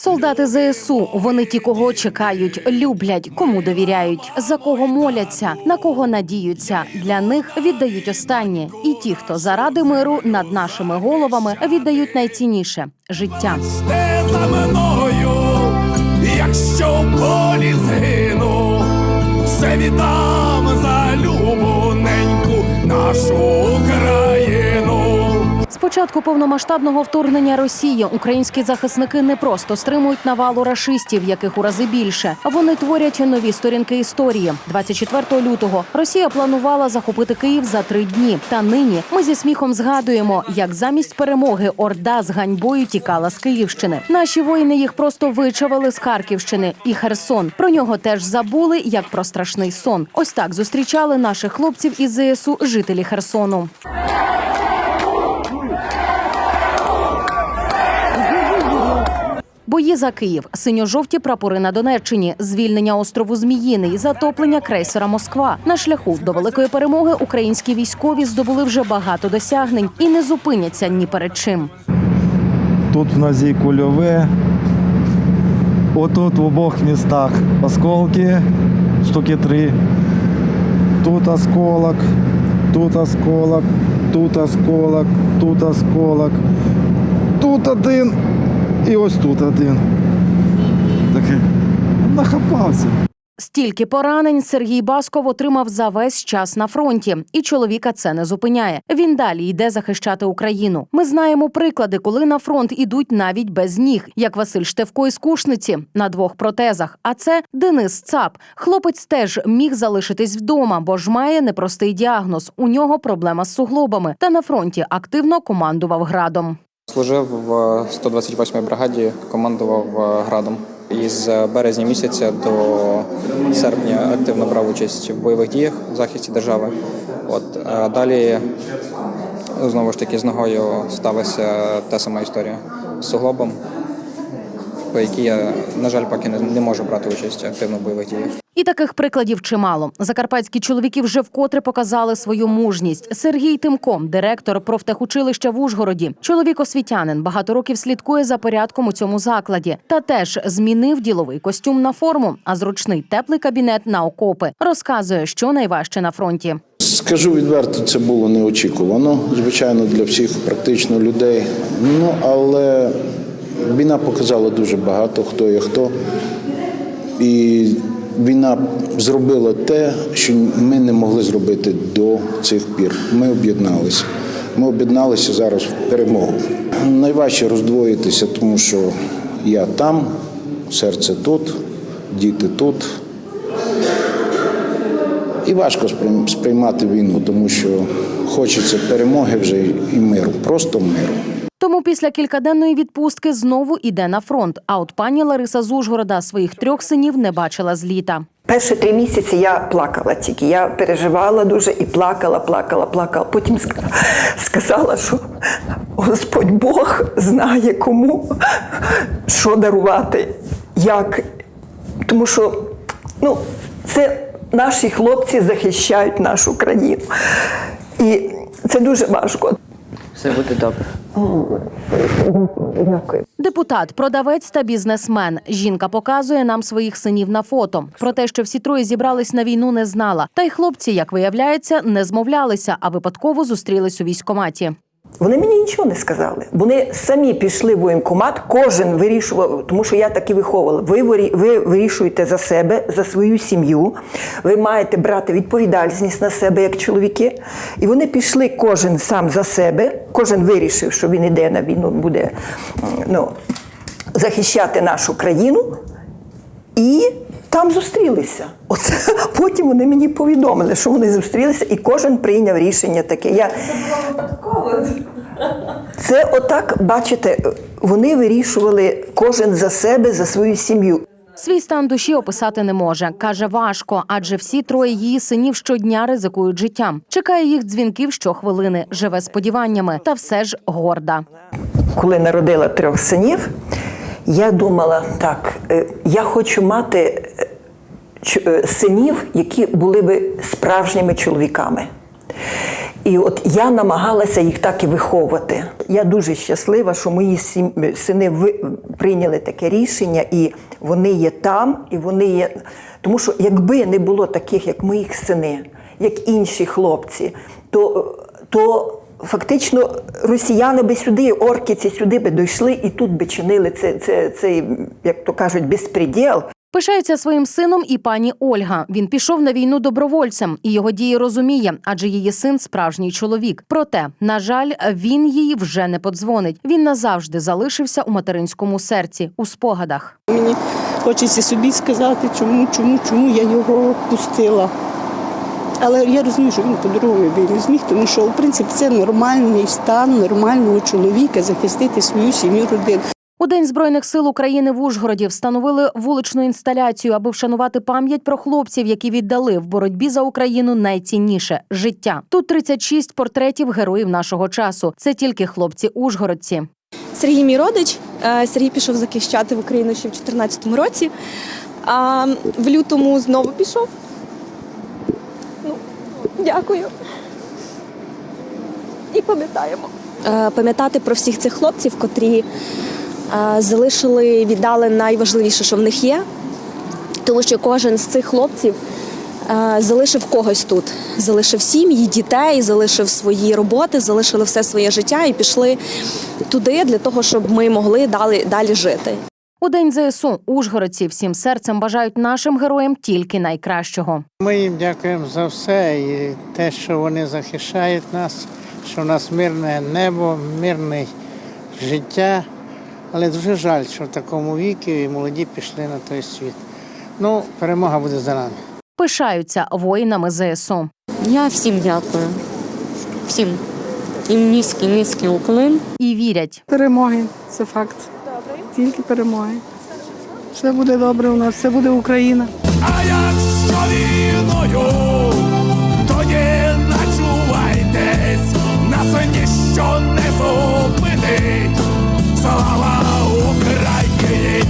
Солдати ЗСУ вони ті, кого чекають, люблять, кому довіряють, за кого моляться, на кого надіються. Для них віддають останнє. І ті, хто заради миру над нашими головами віддають найцінніше життя. За мною, якщо в полі згину, все віддам за любу неньку нашу Україну. Початку повномасштабного вторгнення Росії українські захисники не просто стримують навалу рашистів, яких у рази більше. Вони творять нові сторінки історії. 24 лютого Росія планувала захопити Київ за три дні. Та нині ми зі сміхом згадуємо, як замість перемоги Орда з ганьбою тікала з Київщини. Наші воїни їх просто вичавили з Харківщини і Херсон. Про нього теж забули як про страшний сон. Ось так зустрічали наших хлопців із ЗСУ жителі Херсону. Бої за Київ, синьо-жовті прапори на Донеччині, звільнення острову Зміїний, затоплення крейсера Москва. На шляху до великої перемоги українські військові здобули вже багато досягнень і не зупиняться ні перед чим. Тут в нозі кульове. Отут в обох містах осколки, штуки три. Тут осколок, тут осколок, тут осколок, тут осколок. Тут один і ось тут один. Таке нахапався. Стільки поранень Сергій Басков отримав за весь час на фронті, і чоловіка це не зупиняє. Він далі йде захищати Україну. Ми знаємо приклади, коли на фронт ідуть навіть без ніг, як Василь Штевко із Кушниці на двох протезах. А це Денис Цап. Хлопець теж міг залишитись вдома, бо ж має непростий діагноз. У нього проблема з суглобами. Та на фронті активно командував градом. Служив в 128-й бригаді, командував е, градом. Із березня місяця до серпня активно брав участь в бойових діях в захисті держави. От а далі знову ж таки з ногою сталася та сама історія з суглобом, по якій я, на жаль, поки не, можу брати участь активно в бойових діях. І таких прикладів чимало. Закарпатські чоловіки вже вкотре показали свою мужність. Сергій Тимко, директор профтехучилища в Ужгороді. Чоловік освітянин, багато років слідкує за порядком у цьому закладі. Та теж змінив діловий костюм на форму, а зручний теплий кабінет на окопи. Розказує, що найважче на фронті. Скажу відверто, це було неочікувано, звичайно, для всіх практично людей. Ну але війна показала дуже багато, хто є хто. І війна зробила те, що ми не могли зробити до цих пір. Ми об'єдналися. Ми об'єдналися зараз в перемогу. Найважче роздвоїтися, тому що я там, серце тут, діти тут. І важко сприймати війну, тому що хочеться перемоги вже і миру, просто миру. Тому після кількаденної відпустки знову іде на фронт. А от пані Лариса з Ужгорода своїх трьох синів не бачила з літа. Перші три місяці я плакала тільки. Я переживала дуже і плакала, плакала, плакала. Потім сказала, що Господь Бог знає кому що дарувати, як. Тому що ну, це наші хлопці захищають нашу країну. І це дуже важко. Все буде добре. Дякую. Депутат, продавець та бізнесмен. Жінка показує нам своїх синів на фото. Про те, що всі троє зібрались на війну, не знала. Та й хлопці, як виявляється, не змовлялися, а випадково зустрілись у військкоматі. Вони мені нічого не сказали. Вони самі пішли в воєнкомат, кожен вирішував, тому що я так і виховувала. Ви, ви вирішуєте за себе, за свою сім'ю. Ви маєте брати відповідальність на себе як чоловіки. І вони пішли кожен сам за себе, кожен вирішив, що він іде на війну, буде ну, захищати нашу країну. І там зустрілися. Оце потім вони мені повідомили, що вони зустрілися, і кожен прийняв рішення таке. Я... Це отак, бачите, вони вирішували кожен за себе, за свою сім'ю. Свій стан душі описати не може. Каже, важко, адже всі троє її синів щодня ризикують життям. Чекає їх дзвінків щохвилини, живе сподіваннями, та все ж горда. Коли народила трьох синів, я думала, так, е, я хочу мати е, е, синів, які були би справжніми чоловіками. І от я намагалася їх так і виховувати. Я дуже щаслива, що мої сини прийняли таке рішення, і вони є там, і вони є. Тому що якби не було таких, як моїх сини, як інші хлопці, то, то фактично росіяни би сюди, орки ці сюди би дійшли і тут би чинили це, це, цей, як то кажуть, безпреділ. Пишається своїм сином і пані Ольга. Він пішов на війну добровольцем і його дії розуміє, адже її син справжній чоловік. Проте, на жаль, він їй вже не подзвонить. Він назавжди залишився у материнському серці у спогадах. Мені хочеться собі сказати, чому, чому, чому я його пустила. Але я розумію, що він по-другому би не зміг, тому що, в принципі, це нормальний стан нормального чоловіка захистити свою сім'ю, родину. У День збройних сил України в Ужгороді встановили вуличну інсталяцію, аби вшанувати пам'ять про хлопців, які віддали в боротьбі за Україну найцінніше життя. Тут 36 портретів героїв нашого часу. Це тільки хлопці Ужгородці. Сергій мій родич. Е, Сергій пішов захищати в Україну ще в 2014 році. А в лютому знову пішов. Дякую. І пам'ятаємо. Е, Пам'ятати про всіх цих хлопців, котрі е, залишили, віддали найважливіше, що в них є. Тому що кожен з цих хлопців е, залишив когось тут, залишив сім'ї, дітей, залишив свої роботи, залишили все своє життя і пішли туди для того, щоб ми могли далі, далі жити. У день ЗСУ Ужгородці всім серцем бажають нашим героям тільки найкращого. Ми їм дякуємо за все і те, що вони захищають нас, що в нас мирне небо, мирне життя. Але дуже жаль, що в такому віку і молоді пішли на той світ. Ну, перемога буде за нами. Пишаються воїнами ЗСУ. Я всім дякую. Всім. Їм низький, низький уклин. і вірять. Перемоги, це факт тільки перемоги. Все буде добре у нас, все буде Україна. А як з коліною, то не начувайтесь, нас ніщо не зупинить. Слава Україні!